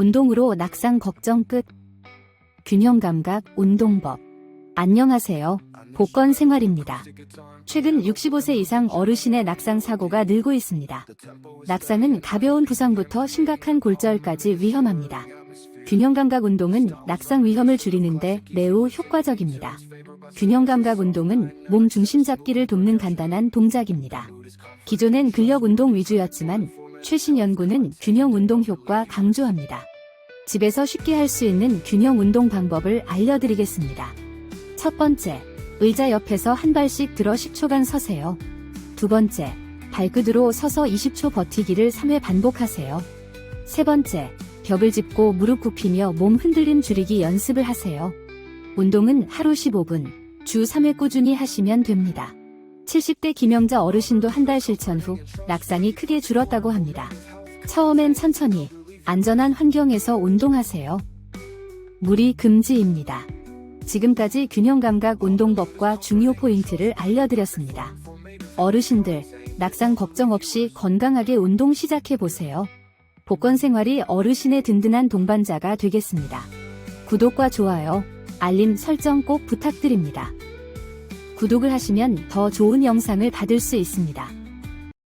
운동으로 낙상 걱정 끝. 균형 감각 운동법. 안녕하세요. 복권 생활입니다. 최근 65세 이상 어르신의 낙상 사고가 늘고 있습니다. 낙상은 가벼운 부상부터 심각한 골절까지 위험합니다. 균형 감각 운동은 낙상 위험을 줄이는데 매우 효과적입니다. 균형 감각 운동은 몸 중심 잡기를 돕는 간단한 동작입니다. 기존엔 근력 운동 위주였지만 최신 연구는 균형 운동 효과 강조합니다. 집에서 쉽게 할 수 있는 균형 운동 방법을 알려드리겠습니다. 첫 번째, 의자 옆에서 한 발씩 들어 10초간 서세요. 두 번째, 발끝으로 서서 20초 버티기를 3회 반복하세요. 세 번째, 벽을 짚고 무릎 굽히며 몸 흔들림 줄이기 연습을 하세요. 운동은 하루 15분, 주 3회 꾸준히 하시면 됩니다. 70대 김영자 어르신도 한 달 실천 후 낙상이 크게 줄었다고 합니다. 처음엔 천천히 안전한 환경에서 운동하세요. 무리 금지입니다. 지금까지 균형 감각 운동법과 중요 포인트를 알려드렸습니다. 어르신들, 낙상 걱정 없이 건강하게 운동 시작해 보세요. 복권 생활이 어르신의 든든한 동반자가 되겠습니다. 구독과 좋아요, 알림 설정 꼭 부탁드립니다. 구독을 하시면 더 좋은 영상을 받을 수 있습니다.